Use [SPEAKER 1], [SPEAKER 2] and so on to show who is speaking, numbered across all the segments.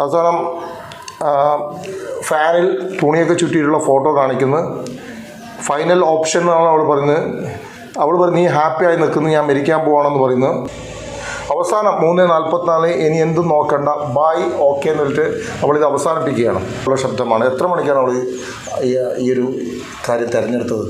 [SPEAKER 1] അവസാനം ഫാനിൽ തുണിയൊക്കെ ചുറ്റിയിട്ടുള്ള ഫോട്ടോ കാണിക്കുന്നു. ഫൈനൽ ഓപ്ഷൻ എന്നാണ് അവൾ പറയുന്നത്. അവൾ പറഞ്ഞു നീ ഹാപ്പി ആയി നിൽക്കുന്നു ഞാൻ മരിക്കാൻ പോവാണെന്ന് പറയുന്നു. അവസാനം മൂന്ന് നാൽപ്പത്തിനാല് ഇനി എന്തും നോക്കണ്ട ബായ് ഓക്കെ എന്ന് പറഞ്ഞിട്ട് അവളിത് അവസാനിപ്പിക്കുകയാണ്. ഉള്ള ശബ്ദമാണ്. എത്ര മണിക്കാണ് അവൾ ഈ ഒരു കാര്യം തിരഞ്ഞെടുത്തത്?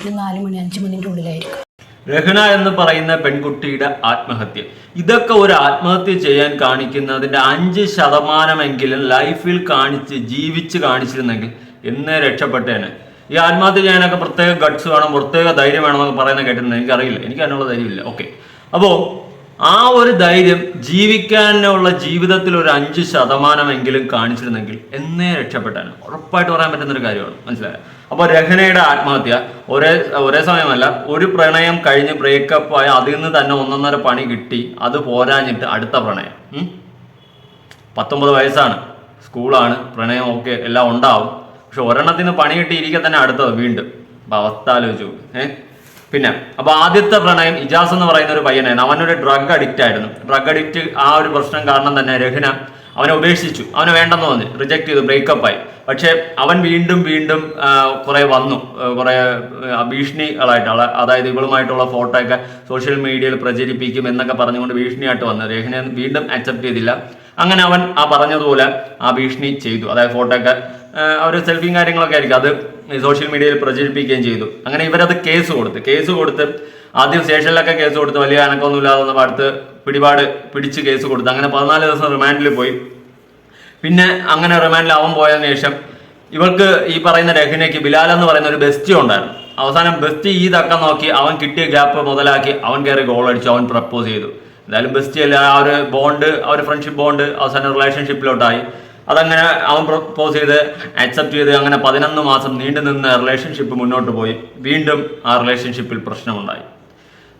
[SPEAKER 2] ഒരു നാല് മണി അഞ്ച് മണിന്റെ ഉള്ളിലായിരിക്കും.
[SPEAKER 3] രഹന എന്ന് പറയുന്ന പെൺകുട്ടിയുടെ ആത്മഹത്യ. ഇതൊക്കെ ഒരു ആത്മഹത്യ ചെയ്യാൻ കാണിക്കുന്നതിന്റെ അഞ്ച് ശതമാനമെങ്കിലും ലൈഫിൽ കാണിച്ച് ജീവിച്ച് കാണിച്ചിരുന്നെങ്കിൽ എന്നേ രക്ഷപ്പെട്ടേനെ. ഈ ആത്മഹത്യ ചെയ്യാനൊക്കെ പ്രത്യേക ഗഡ്സ് വേണം പ്രത്യേക ധൈര്യം വേണമെന്നൊക്കെ പറയുന്ന കേട്ടിട്ടുണ്ട് എനിക്കറിയില്ല. എനിക്ക് അതിനുള്ള ധൈര്യമില്ല. ഓക്കെ. അപ്പോൾ ആ ഒരു ധൈര്യം ജീവിക്കാനുള്ള ജീവിതത്തിൽ ഒരു അഞ്ച് ശതമാനമെങ്കിലും കാണിച്ചിരുന്നെങ്കിൽ എന്നേ രക്ഷപ്പെട്ടാണ് ഉറപ്പായിട്ട് പറയാൻ പറ്റുന്ന ഒരു കാര്യമാണ്. മനസ്സിലായോ? അപ്പോൾ രഹനയുടെ ആത്മഹത്യ. ഒരേ ഒരേ സമയമല്ല ഒരു പ്രണയം കഴിഞ്ഞ് ബ്രേക്കപ്പ് ആയ അതിൽ നിന്ന് തന്നെ ഒന്നൊന്നര പണി കിട്ടി. അത് പോരാഞ്ഞിട്ട് അടുത്ത പ്രണയം? പത്തൊമ്പത് വയസ്സാണ്. സ്കൂളാണ് പ്രണയം ഒക്കെ എല്ലാം ഉണ്ടാവും. പക്ഷെ ഒരെണ്ണത്തിന് പണി കിട്ടി ഇരിക്കെ തന്നെ അടുത്തത് വീണ്ടും. അപ്പൊ അവസ്ഥ ആലോചിച്ചു. ഏഹ് പിന്നെ അപ്പൊ ആദ്യത്തെ പ്രണയം ഇജാസ് എന്ന് പറയുന്ന ഒരു പയ്യനായിരുന്നു. അവനൊരു ഡ്രഗ് അഡിക്റ്റ് ആയിരുന്നു. ഡ്രഗ് അഡിക്റ്റ് ആ ഒരു പ്രശ്നം കാരണം തന്നെ രഹന അവനെ ഉപേക്ഷിച്ചു. അവനെ വേണ്ടെന്ന് തോന്നി റിജക്ട് ചെയ്തു. ബ്രേക്കപ്പ് ആയി. പക്ഷെ അവൻ വീണ്ടും വീണ്ടും കുറെ വന്നു. കുറെ ഭീഷണികളായിട്ട് അതായത് ഇവളുമായിട്ടുള്ള ഫോട്ടോ ഒക്കെ സോഷ്യൽ മീഡിയയിൽ പ്രചരിപ്പിക്കും എന്നൊക്കെ പറഞ്ഞുകൊണ്ട് ഭീഷണിയായിട്ട് വന്നു. രേഖനെ വീണ്ടും അക്സെപ്റ്റ് ചെയ്തില്ല. അങ്ങനെ അവൻ ആ പറഞ്ഞതുപോലെ ആ ഭീഷണി ചെയ്തു. അതായത് ഫോട്ടോ ഒക്കെ അവർ സെൽഫിയും കാര്യങ്ങളൊക്കെ ആയിരിക്കും. അത് സോഷ്യൽ മീഡിയയിൽ പ്രചരിപ്പിക്കുകയും ചെയ്തു. അങ്ങനെ ഇവരത് കേസ് കൊടുത്ത്. കേസ് കൊടുത്ത് ആദ്യം സ്റ്റേഷനിലൊക്കെ കേസ് കൊടുത്ത് വലിയ കണക്കൊന്നുമില്ലാതെ ഒന്ന് അടുത്ത് പിടിപാട് പിടിച്ച് കേസ് കൊടുത്ത്. അങ്ങനെ പതിനാല് ദിവസം റിമാൻഡിൽ പോയി. പിന്നെ അങ്ങനെ റിമാൻഡിൽ അവൻ പോയതിനു ശേഷം ഇവൾക്ക് ഈ പറയുന്ന രഹിനയ്ക്ക് ബിലാൽ എന്ന് പറയുന്ന ഒരു ബെസ്റ്റി ഉണ്ടായിരുന്നു. അവസാനം ബെസ്റ്റി ഈ തക്കം നോക്കി അവൻ കിട്ടിയ ഗ്യാപ്പ് മുതലാക്കി അവൻ കയറി ഗോൾ അടിച്ചു അവൻ പ്രപ്പോസ് ചെയ്തു. എന്തായാലും ബെസ്റ്റി അല്ല ആ ഒരു ബോണ്ട് ആ ഒരു ഫ്രണ്ട്ഷിപ്പ് ബോണ്ട് അവസാനം റിലേഷൻഷിപ്പിലോട്ടായി അതങ്ങനെ അവൻ പ്രപ്പോസ് ചെയ്ത് അക്സെപ്റ്റ് ചെയ്ത് അങ്ങനെ പതിനൊന്ന് മാസം നീണ്ടു നിന്ന റിലേഷൻഷിപ്പ് മുന്നോട്ട് പോയി. വീണ്ടും ആ റിലേഷൻഷിപ്പിൽ പ്രശ്നമുണ്ടായി.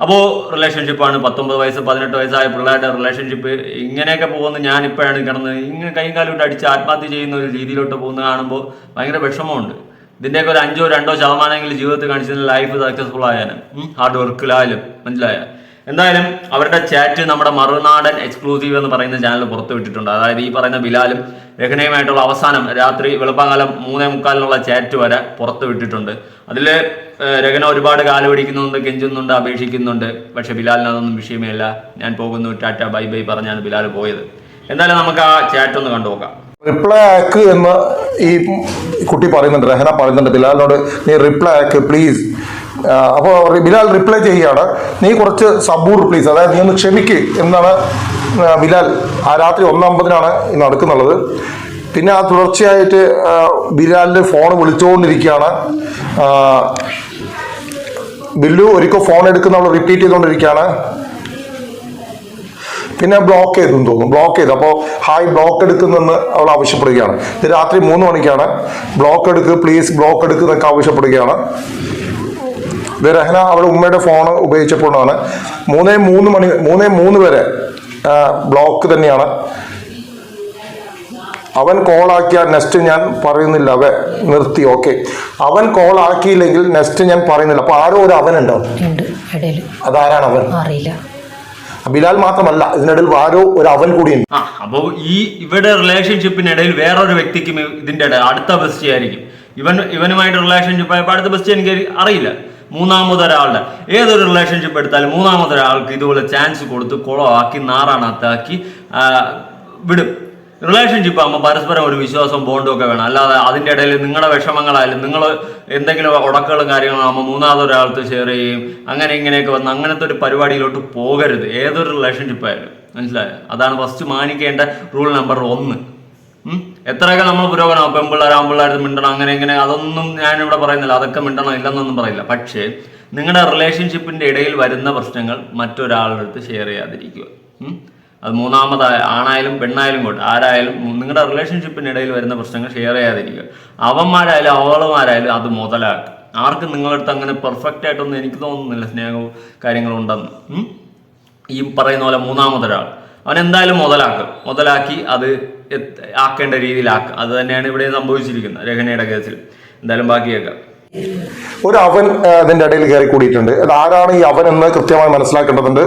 [SPEAKER 3] അപ്പോൾ റിലേഷൻഷിപ്പാണ് പത്തൊമ്പത് വയസ്സ് പതിനെട്ട് വയസ്സായ പിള്ളേരുടെ റിലേഷൻഷിപ്പ് ഇങ്ങനെയൊക്കെ പോകുന്ന ഞാൻ ഇപ്പോഴാണ് കിടന്ന് ഇങ്ങനെ കൈയും കാലും കൊണ്ട് അടിച്ച് ആത്മഹത്യ ചെയ്യുന്ന ഒരു രീതിയിലോട്ട് പോകുന്ന കാണുമ്പോൾ ഭയങ്കര വിഷമമുണ്ട്. ഇതിന്റെയൊക്കെ ഒരു അഞ്ചോ രണ്ടോ ശതമാനമെങ്കിലും ജീവിതത്തിൽ കാണിച്ചതിന് ലൈഫ് സക്സസ്ഫുൾ ആയാലും ഹാർഡ് വർക്കിലായാലും മനസ്സിലായ? എന്തായാലും അവരുടെ ചാറ്റ് നമ്മുടെ മറുനാടൻ എക്സ്ക്ലൂസീവ് എന്ന് പറയുന്ന ചാനൽ പുറത്തു വിട്ടിട്ടുണ്ട്. അതായത് ഈ പറയുന്ന ബിലാലും രഹനയുമായിട്ടുള്ള അവസാനം രാത്രി വെളുപ്പാങ്കാലം മൂന്നേ മുക്കാലിനുള്ള ചാറ്റ് വരെ പുറത്തു വിട്ടിട്ടുണ്ട്. അതിൽ രഹന ഒരുപാട് കാൽ പിടിക്കുന്നുണ്ട് കെഞ്ചുന്നുണ്ട് അപേക്ഷിക്കുന്നുണ്ട്. പക്ഷെ ബിലാലിന് അതൊന്നും വിഷയമേ അല്ല ഞാൻ പോകുന്നു ടാറ്റ ബൈ ബൈ പറഞ്ഞാണ് ബിലാൽ പോയത്. എന്തായാലും നമുക്ക് ആ ചാറ്റ് ഒന്ന് കണ്ടു നോക്കാം.
[SPEAKER 1] റിപ്ലൈ ആക്ക് എന്ന് ഈ കുട്ടി പറയുന്നുണ്ട് രഹന പറയുന്നുണ്ട്. ബിലാലിനോട് നീ റിപ്ലൈ ആക്ക് പ്ലീസ് അപ്പോൾ ബിലാൽ റിപ്ലൈ ചെയ്യുകയാണ്. നീ കുറച്ച് സബൂർ പ്ലീസ് അതായത് നീ ഒന്ന് ക്ഷമിക്ക് എന്നാണ് ബിലാൽ ആ രാത്രി ഒന്നമ്പതിനാണ് നടക്കുന്നുള്ളത് പിന്നെ ആ തുടർച്ചയായിട്ട് ബിലാലിന്റെ ഫോൺ വിളിച്ചുകൊണ്ടിരിക്കുകയാണ്. ബില്ലു ഒരിക്കൽ ഫോൺ എടുക്കുന്ന റിപ്പീറ്റ് ചെയ്തുകൊണ്ടിരിക്കുകയാണ്. പിന്നെ ബ്ലോക്ക് ചെയ്തെന്ന് തോന്നുന്നു. ബ്ലോക്ക് ചെയ്ത്. അപ്പോൾ ഹായ് ബ്ലോക്ക് എടുക്കുന്നെന്ന് അവൾ ആവശ്യപ്പെടുകയാണ്. രാത്രി മൂന്ന് മണിക്കാണ്. ബ്ലോക്ക് എടുക്ക് പ്ലീസ് ബ്ലോക്ക് എടുക്കുന്നൊക്കെ ആവശ്യപ്പെടുകയാണ്. രഹന അവളുടെ ഉമ്മയുടെ ഫോൺ ഉപയോഗിച്ചപ്പോഴാണ് മൂന്നേ മൂന്ന് മണി മൂന്നേ മൂന്ന് വരെ ബ്ലോക്ക് തന്നെയാണ്. അവൻ കോൾ ആക്കിയാൽ നെക്സ്റ്റ് ഞാൻ പറയുന്നില്ല അവ നിർത്തി ഓക്കെ അവൻ കോൾ ആക്കിയില്ലെങ്കിൽ നെക്സ്റ്റ് ഞാൻ പറയുന്നില്ല. അപ്പൊ ആരോ ഒരു അവൻ ഉണ്ടാവും അതാരാണ് അവൻ?
[SPEAKER 2] അറിയില്ല.
[SPEAKER 1] ബിലാൽ മാത്രമല്ല ഇതിനിടയിൽ ആരോ ഒരു അവൻ കൂടിയുണ്ട്.
[SPEAKER 3] ആ അപ്പോൾ ഈ ഇവരുടെ റിലേഷൻഷിപ്പിനിടയിൽ വേറൊരു വ്യക്തിക്കും ഇതിന്റെ അടുത്ത ബസ് ആയിരിക്കും ഇവൻ ഇവനുമായിട്ട് റിലേഷൻഷിപ്പ് ആയപ്പോൾ അടുത്ത ബെസ്റ്റ് എനിക്ക് അറിയില്ല. മൂന്നാമതൊരാളുടെ ഏതൊരു റിലേഷൻഷിപ്പ് എടുത്താലും മൂന്നാമതൊരാൾക്ക് ഇതുപോലെ ചാൻസ് കൊടുത്ത് കുളമാക്കി നാറാണത്താക്കി വിടും. റിലേഷൻഷിപ്പ് ആകുമ്പോൾ പരസ്പരം ഒരു വിശ്വാസം ബോണ്ടും ഒക്കെ വേണം. അല്ലാതെ അതിന്റെ ഇടയിൽ നിങ്ങളുടെ വിഷമങ്ങളായാലും നിങ്ങൾ എന്തെങ്കിലും ഉടക്കുകളും കാര്യങ്ങളും ആകുമ്പോൾ മൂന്നാമതൊരാൾക്ക് ഷെയർ ചെയ്യും. അങ്ങനെ ഇങ്ങനെയൊക്കെ വന്ന് അങ്ങനത്തെ ഒരു പരിപാടിയിലോട്ട് പോകരുത്. ഏതൊരു റിലേഷൻഷിപ്പ് ആയാലും. മനസ്സിലായോ? അതാണ് ഫസ്റ്റ് മാനിക്കേണ്ട റൂൾ നമ്പർ ഒന്ന്. എത്രയൊക്കെ നമ്മൾ പുരോഗമനം? പെമ്പിള്ളേർ ആമ്പിള്ളേർ മിണ്ടണം? അങ്ങനെ ഇങ്ങനെ അതൊന്നും ഞാനിവിടെ പറയുന്നില്ല. അതൊക്കെ മിണ്ടണം? ഇല്ലെന്നൊന്നും പറയില്ല. പക്ഷേ നിങ്ങളുടെ റിലേഷൻഷിപ്പിന്റെ ഇടയിൽ വരുന്ന പ്രശ്നങ്ങൾ മറ്റൊരാളുടെ അടുത്ത് ഷെയർ ചെയ്യാതിരിക്കുക. അത് മൂന്നാമതായ ആണായാലും പെണ്ണായാലും കൊണ്ട് ആരായാലും നിങ്ങളുടെ റിലേഷൻഷിപ്പിനിടയിൽ വരുന്ന പ്രശ്നങ്ങൾ ഷെയർ ചെയ്യാതിരിക്കുക. അവന്മാരായാലും അവളുമാരായാലും അത് മുതലാക്കുക. ആർക്കും നിങ്ങളുടെ അടുത്ത് അങ്ങനെ പെർഫെക്റ്റ് ആയിട്ടൊന്നും എനിക്ക് തോന്നുന്നില്ല സ്നേഹവും കാര്യങ്ങളും ഉണ്ടെന്ന്. ഈ പറയുന്ന പോലെ മൂന്നാമതൊരാൾ. അവൻ എന്തായാലും മുതലാക്കും. മുതലാക്കി അത് ആക്കേണ്ട രീതിയിലാക്കുക അത് തന്നെയാണ് ഇവിടെ സംഭവിച്ചിരിക്കുന്നത് രഹനയുടെ കേസിൽ. എന്തായാലും ബാക്കിയേക്കാം.
[SPEAKER 1] ഒരു അവൻ അതിന്റെ ഇടയിൽ കയറി കൂടിയിട്ടുണ്ട്. അത് ആരാണ് ഈ അവൻ എന്ന് കൃത്യമായി മനസ്സിലാക്കേണ്ടതുണ്ട്.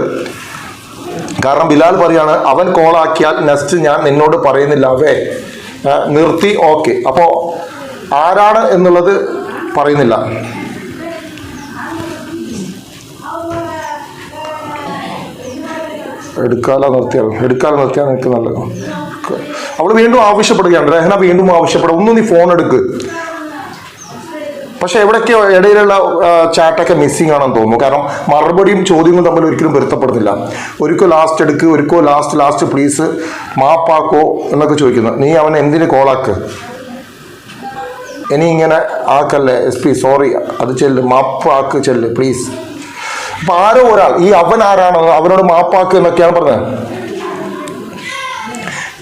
[SPEAKER 1] കാരണം ബിലാൽ പറയാണ് അവൻ കോളാക്കിയാൽ നെക്സ്റ്റ് ഞാൻ നിന്നോട് പറയുന്നില്ല. അവേ നിർത്തി ഓക്കെ അപ്പോൾ ആരാണ് എന്നുള്ളത് പറയുന്നില്ല. എടുക്കാലോ നിർത്തിയാൽ? എടുക്കാല നിർത്തിയാൽ നിനക്ക് നല്ലത്. അവൾ വീണ്ടും ആവശ്യപ്പെടുകയാണ്. രഹന വീണ്ടും ആവശ്യപ്പെടും. ഒന്നും നീ ഫോൺ എടുക്ക്. പക്ഷെ എവിടൊക്കെയോ ഇടയിലുള്ള ചാറ്റൊക്കെ മിസ്സിംഗ് ആണെന്ന് തോന്നുന്നു. കാരണം മറുപടിയും ചോദ്യങ്ങളും തമ്മിൽ ഒരിക്കലും പൊരുത്തപ്പെടുന്നില്ല. ഒരിക്കോ ലാസ്റ്റ് എടുക്ക് ഒരിക്കോ ലാസ്റ്റ് ലാസ്റ്റ് പ്ലീസ് മാപ്പാക്കോ എന്നൊക്കെ ചോദിക്കുന്നു. നീ അവൻ എന്തിന് കോളാക്ക് ഇനി ഇങ്ങനെ ആക്കല്ലേ? എസ് പി സോറി അത് ചെല്ല്. മാപ്പാക്ക് ചെല്ല് പ്ലീസ് അപ്പൊ ആരോ ഒരാൾ ഈ അവൻ ആരാണോ അവനോട് മാപ്പാക്ക് എന്നൊക്കെയാണ് പറഞ്ഞത്.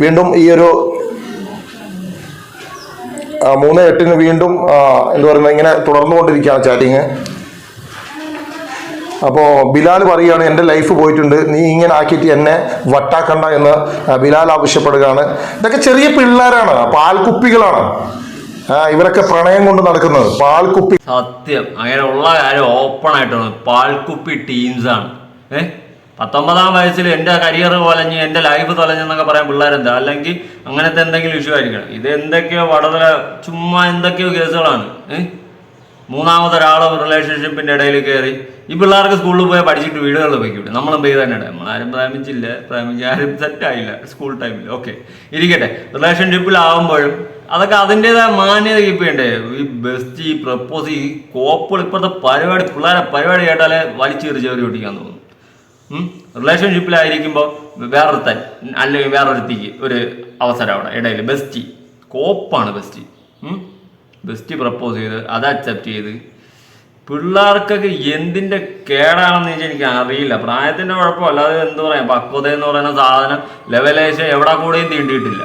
[SPEAKER 1] വീണ്ടും ഈ ഒരു മൂന്ന് എട്ടിന് വീണ്ടും എന്താ പറയുന്നത് ഇങ്ങനെ തുടർന്നുകൊണ്ടിരിക്കുകയാണ് ചാറ്റിങ്. അപ്പോൾ ബിലാൽ പറയുകയാണ് എന്റെ ലൈഫ് പോയിട്ടുണ്ട്. നീ ഇങ്ങനെ ആക്കിയിട്ട് എന്നെ വട്ടാക്കണ്ട എന്ന് ബിലാൽ ആവശ്യപ്പെടുകയാണ്. ഇതൊക്കെ ചെറിയ പിള്ളേരാണ് പാൽകുപ്പികളാണ് ഇവരൊക്കെ പ്രണയം കൊണ്ട് നടക്കുന്നത് പാൽകുപ്പി
[SPEAKER 3] സത്യം. അങ്ങനെ ഉള്ള കാര്യം ഓപ്പൺ ആയിട്ടാണ് പാൽക്കുപ്പി ടീംസാണ് ഏ? പത്തൊമ്പതാം വയസ്സിൽ എന്റെ കരിയർ തൊലഞ്ഞ് എന്റെ ലൈഫ് തൊലഞ്ഞെന്നൊക്കെ പറയാൻ പിള്ളേരെന്താ? അല്ലെങ്കിൽ അങ്ങനത്തെ എന്തെങ്കിലും ഇഷ്യൂ ആയിരിക്കണം. ഇത് എന്തൊക്കെയോ വളരെ ചുമ്മാ എന്തൊക്കെയോ കേസുകളാണ്. മൂന്നാമതൊരാളോ റിലേഷൻഷിപ്പിന്റെ ഇടയിൽ കയറി. ഈ പിള്ളേർക്ക് സ്കൂളിൽ പോയാൽ പഠിച്ചിട്ട് വീടുകളിൽ പോയിക്കൂടെ നമ്മളും പോയി തന്നെ നമ്മളാരും പ്രേമിച്ചില്ല. പ്രേമിച്ച് ആരും സെറ്റായില്ല സ്കൂൾ ടൈമിൽ ഓക്കെ ഇരിക്കട്ടെ. റിലേഷൻഷിപ്പിലാവുമ്പോഴും അതൊക്കെ അതിന്റെതായ മാന്യത കീപ്പ് ചെയ്യണ്ടേ? ഈ ബെസ്റ്റ് ഈ പ്രപ്പോസ് ഈ കോപ്പുകൾ ഇപ്പോഴത്തെ പരിപാടി പിള്ളേരെ പരിപാടി കേട്ടാലേ വലിച്ചേറി ചെറിയ ഒട്ടിക്കാൻ തോന്നും. റിലേഷൻഷിപ്പിലായിരിക്കുമ്പോൾ വേറൊരുത്തൻ അല്ലെങ്കിൽ വേറൊരുത്തിക്ക് ഒരു അവസരം അവിടെ ഇടയിൽ. ബെസ്റ്റി. കോപ്പാണ് ബെസ്റ്റി. ബെസ്റ്റി പ്രപ്പോസ് ചെയ്ത് അത് അക്സെപ്റ്റ് ചെയ്ത്. പിള്ളേർക്കൊക്കെ എന്തിന്റെ കേടാണെന്ന് വെച്ചാൽ എനിക്ക് അറിയില്ല. പ്രായത്തിന്റെ കുഴപ്പമല്ല അത് എന്ത് പറയാം? പക്വത എന്ന് പറയുന്ന സാധനം ലെവലേശം എവിടെ കൂടെയും തീണ്ടിയിട്ടില്ല.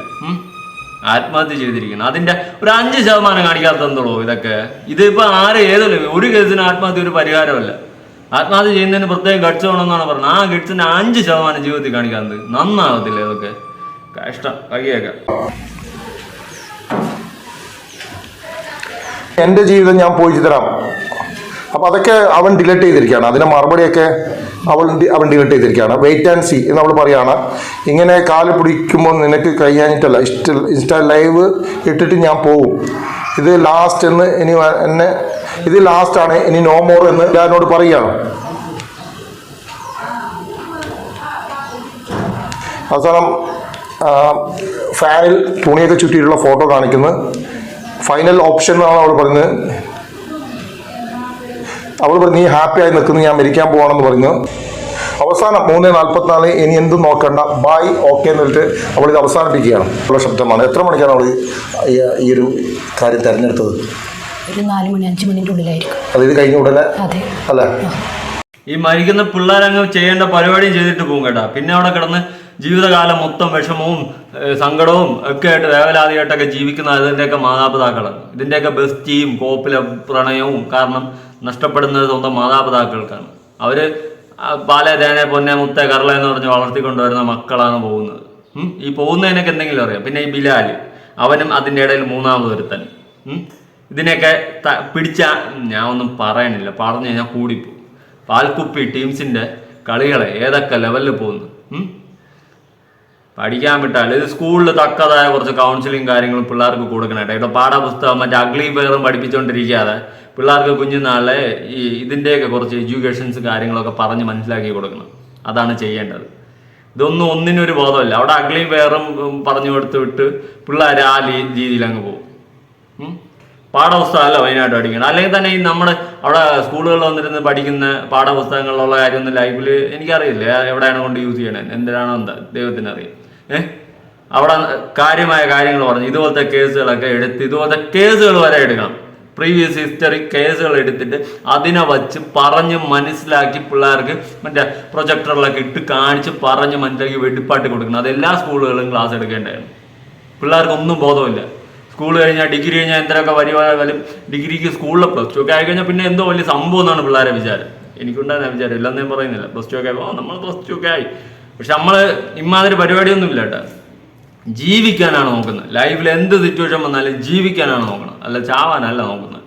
[SPEAKER 3] ആത്മഹത്യ ചെയ്തിരിക്കണം അതിന്റെ ഒരു അഞ്ച് ശതമാനം കാണിക്കാത്തതുള്ളൂ ഇതൊക്കെ? ഇതിപ്പോൾ ആരും ഏതല്ലോ ഒരു കേസിന് ആത്മഹത്യ ഒരു പരിഹാരമല്ല. ആത്മഹത്യ ചെയ്യുന്നതിന് പ്രത്യേകം ഗഡ്സ് വേണമെന്നാണ് പറഞ്ഞത്. ആ ഗഡ്സിന്റെ അഞ്ച് ശതമാനം ജീവിതത്തിൽ കാണിക്കാത്തത് നന്നാവത്തില്ല ഇതൊക്കെ. കഷ്ടം കഴിയേക്കാം
[SPEAKER 1] എന്റെ ജീവിതം ഞാൻ പോയി തരാം. അപ്പൊ അതൊക്കെ അവൻ ഡിലീറ്റ് ചെയ്തിരിക്കുകയാണ്. അതിന്റെ മറുപടിയൊക്കെ അവൾ അവൻ ഡിലീറ്റ് ചെയ്തിരിക്കുകയാണ്. വെയിറ്റ് ആൻഡ് സി എന്ന് അവൾ പറയുകയാണ് ഇങ്ങനെ കാൽ പിടിക്കുമ്പോൾ നിനക്ക് കഴിയാഞ്ഞിട്ടല്ല. ഇഷ്ട ഇൻസ്റ്റാ ലൈവ് ഇട്ടിട്ട് ഞാൻ പോവും. ഇത് ലാസ്റ്റ് എന്ന് ഇനി എന്നെ ഇത് ആണ്. ഇനി നോ മോർ എന്ന് ഞാനോട് പറയുകയാണ് അവസാനം ഫാനിൽ തുണിയൊക്കെ ചുറ്റിയിട്ടുള്ള ഫോട്ടോ കാണിക്കുന്നു. ഫൈനൽ ഓപ്ഷൻ എന്നാണ് അവൾ പറയുന്നത്. അവൾ പറഞ്ഞു നീ ഹാപ്പി ആയി നിൽക്കുന്നു ഞാൻ മരിക്കാൻ പോവാണെന്ന് പറഞ്ഞു. അവസാനം മൂന്ന് നാൽപ്പത്തിനാല് ഇനി എന്തും നോക്കണ്ട. ബായ് ഓക്കെ എന്ന് പറഞ്ഞിട്ട് അവൾ ഇത് അവസാനിപ്പിക്കുകയാണ്. ഉള്ള ശബ്ദമാണ്. എത്ര മണിക്കാണ് അവൾ ഈ ഒരു കാര്യം തിരഞ്ഞെടുത്തത്?
[SPEAKER 2] ഒരു നാല് മണി അഞ്ച് മണിന്റെ ഉള്ളിലായിരിക്കും.
[SPEAKER 1] അത് ഇത് കഴിഞ്ഞ ഉടനെ?
[SPEAKER 2] അതെ.
[SPEAKER 1] അല്ലേ?
[SPEAKER 3] ഈ മരിക്കുന്ന പിള്ളേരങ്ങ് ചെയ്യേണ്ട പരിപാടിയും ചെയ്തിട്ട് പോകും കേട്ടാ. പിന്നെ അവിടെ കിടന്ന് ജീവിതകാലം മൊത്തം വിഷമവും ഏഹ് സങ്കടവും ഒക്കെ ആയിട്ട് വേവലാതിയായിട്ടൊക്കെ ജീവിക്കുന്ന ഇതിന്റെയൊക്കെ മാതാപിതാക്കൾ ഇതിന്റെയൊക്കെ ബെസ്റ്റിയും കോപ്പിലെ പ്രണയവും കാരണം നഷ്ടപ്പെടുന്നത് സ്വന്തം മാതാപിതാക്കൾക്കാണ്. അവർ പാല തേനെ പൊന്നെ മുത്ത കറള എന്ന് പറഞ്ഞ് വളർത്തിക്കൊണ്ടുവരുന്ന മക്കളാണ് പോകുന്നത്. ഉം. ഈ പോകുന്നതിനൊക്കെ എന്തെങ്കിലും അറിയാം. പിന്നെ ഈ ബിലാൽ അവനും അതിന്റെ ഇടയിൽ മൂന്നാമതൊരുത്തൻ. ഉം. ഇതിനെയൊക്കെ പിടിച്ച ഞാൻ ഒന്നും പറയണില്ല. പറഞ്ഞു കഴിഞ്ഞാൽ കൂടിപ്പോകും പാൽക്കുപ്പി ടീംസിന്റെ കളികളെ ഏതൊക്കെ ലെവലിൽ പോകുന്നു? പഠിക്കാൻ വിട്ടാൽ ഇത് സ്കൂളിൽ തക്കതായ കുറച്ച് കൗൺസിലിംഗ് കാര്യങ്ങളും പിള്ളേർക്ക് കൊടുക്കണേട്ടെ ഇവിടെ പാഠപുസ്തകം മറ്റേ അഗ്ലി പേറും പഠിപ്പിച്ചുകൊണ്ടിരിക്കാതെ പിള്ളേർക്ക് കുഞ്ഞുനാളെ ഈ ഇതിന്റെയൊക്കെ കുറച്ച് എഡ്യൂക്കേഷൻസ് കാര്യങ്ങളൊക്കെ പറഞ്ഞ് മനസ്സിലാക്കി കൊടുക്കണം. അതാണ് ചെയ്യേണ്ടത്. ഇതൊന്നും ഒന്നിനൊരു ബോധമല്ല. അവിടെ അഗ്ലി പേറും പറഞ്ഞു കൊടുത്ത് വിട്ട് പിള്ളേർ ആ രീതിയിൽ അങ്ങ് പോകും. പാഠപുസ്തകമല്ല മെയിനായിട്ട് പഠിക്കണം അല്ലെങ്കിൽ തന്നെ ഈ നമ്മുടെ അവിടെ സ്കൂളുകളിൽ വന്നിരുന്ന് പഠിക്കുന്ന പാഠപുസ്തകങ്ങളിലുള്ള കാര്യമൊന്നും ലൈഫിൽ എനിക്കറിയില്ല. എവിടെയാണ് കൊണ്ട് യൂസ് ചെയ്യണേ? എന്തിനാണോ എന്താ? ദൈവത്തിന് അറിയാം. ഏഹ് അവിടെ കാര്യമായ കാര്യങ്ങൾ പറഞ്ഞു. ഇതുപോലത്തെ കേസുകളൊക്കെ എടുത്ത് ഇതുപോലത്തെ കേസുകൾ വരെ എടുക്കണം. പ്രീവിയസ് ഹിസ്റ്ററി കേസുകൾ എടുത്തിട്ട് അതിനെ വച്ച് പറഞ്ഞ് മനസ്സിലാക്കി പിള്ളേർക്ക് മറ്റേ പ്രൊജക്ടറിലൊക്കെ ഇട്ട് കാണിച്ച് പറഞ്ഞ് മനസ്സിലാക്കി വെടിപ്പാട്ട് കൊടുക്കണം. അത് എല്ലാ സ്കൂളുകളും ക്ലാസ് എടുക്കേണ്ടതാണ്. പിള്ളേർക്ക് ഒന്നും ബോധമില്ല. സ്കൂൾ കഴിഞ്ഞാൽ ഡിഗ്രി കഴിഞ്ഞാൽ എന്തിനൊക്കെ വരുവാനും ഡിഗ്രിക്ക് സ്കൂളിൽ പ്ലസ് ടു ഒക്കെ ആയി കഴിഞ്ഞാൽ പിന്നെ എന്തോ വലിയ സംഭവം എന്നാണ് പിള്ളേരെ വിചാരം. എനിക്കുണ്ടായിരുന്ന വിചാരം. ഇല്ലെന്ന് ഞാൻ പറയുന്നില്ല. പ്ലസ് ടു ഒക്കെ ആയി. നമ്മൾ പ്ലസ് ടു ഒക്കെ ആയി. പക്ഷെ നമ്മൾ ഇമാതിരി പരിപാടിയൊന്നും ഇല്ല കേട്ടോ. ജീവിക്കാനാണ് നോക്കുന്നത്. ലൈഫിൽ എന്ത് സിറ്റുവേഷൻ വന്നാലും ജീവിക്കാനാണ് നോക്കുന്നത്. അല്ല ചാവാനല്ല നോക്കുന്നത്.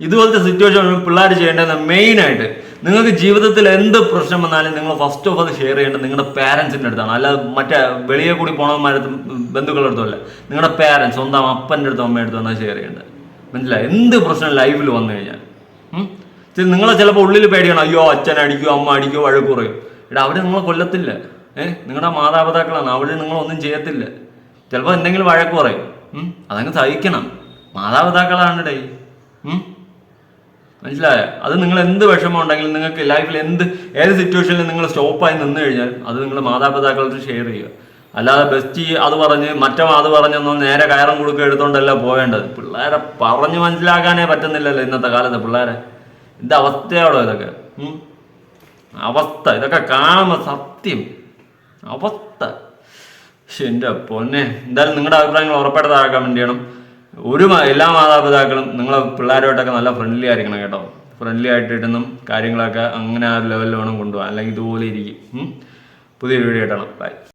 [SPEAKER 3] ഇതുപോലത്തെ സിറ്റുവേഷൻ പിള്ളേർ ചെയ്യേണ്ടത് മെയിനായിട്ട് നിങ്ങൾക്ക് ജീവിതത്തിൽ എന്ത് പ്രശ്നം വന്നാലും നിങ്ങൾ ഫസ്റ്റ് ഓഫ് അത് ഷെയർ ചെയ്യേണ്ടത് നിങ്ങളുടെ പാരൻസിന്റെ അടുത്താണ്. അല്ലാതെ മറ്റേ വെളിയെ കൂടി പോണവന്മാരടുത്തും ബന്ധുക്കളുടെ അടുത്തല്ല നിങ്ങളുടെ പാരൻസ് സ്വന്തം അപ്പന്റെ അടുത്തും അമ്മയുടെ അടുത്തും ആണ് ഷെയർ ചെയ്യേണ്ടത്. മനസ്സിലായി? എന്ത് പ്രശ്നം ലൈഫിൽ വന്നു കഴിഞ്ഞാൽ? നിങ്ങളെ ചിലപ്പോൾ ഉള്ളിൽ പേടിയാണ്. അയ്യോ അച്ഛൻ അടിക്കോ അമ്മ അടിക്കോ വഴക്ക് പറയും. ഇവിടെ അവിടെ നിങ്ങളെ കൊല്ലത്തില്ല. ഏഹ് നിങ്ങളുടെ മാതാപിതാക്കളാണ്. അവിടെ നിങ്ങളൊന്നും ചെയ്യത്തില്ല. ചിലപ്പോൾ എന്തെങ്കിലും വഴക്ക് പറയും? അതങ്ങ് സഹിക്കണം. മാതാപിതാക്കളാണ് ഡേ മനസ്സിലായ? അത് നിങ്ങൾ എന്ത് വിഷമം ഉണ്ടെങ്കിലും നിങ്ങൾക്ക് ലൈഫിൽ എന്ത് ഏത് സിറ്റുവേഷനിൽ നിങ്ങൾ സ്റ്റോപ്പായി നിന്ന് കഴിഞ്ഞാൽ അത് നിങ്ങൾ മാതാപിതാക്കളോട് ഷെയർ ചെയ്യുക. അല്ലാതെ ബെസ്റ്റ് അത് പറഞ്ഞ് മറ്റോ അത് പറഞ്ഞൊന്നും നേരെ കയറും കൊടുക്കുക എടുത്തോണ്ടല്ല പോവേണ്ടത്. പിള്ളേരെ പറഞ്ഞ് മനസ്സിലാക്കാനേ പറ്റുന്നില്ലല്ലോ ഇന്നത്തെ കാലത്ത് പിള്ളേരെ. ഇത് അവസ്ഥയാണോ ഇതൊക്കെ? അവസ്ഥ ഇതൊക്കെ കാമ സത്യം. അവസ്ഥ. എന്റെ പൊന്നെ. എന്തായാലും നിങ്ങളുടെ അഭിപ്രായങ്ങൾ ഉറപ്പായിട്ട് വേണ്ടിയാണ് ഒരു എല്ലാ മാതാപിതാക്കളും നിങ്ങളെ പിള്ളേരുമായിട്ടൊക്കെ നല്ല ഫ്രണ്ട്ലി ആയിരിക്കണം കേട്ടോ. ഫ്രണ്ട്ലി ആയിട്ടിരുന്നും കാര്യങ്ങളൊക്കെ അങ്ങനെ ആ ഒരു ലെവലിൽ വേണം കൊണ്ടുപോകാൻ. അല്ലെങ്കിൽ ഇതുപോലെ ഇരിക്കും. പുതിയൊരു വീഡിയോ ആയിട്ടാണ് ബൈ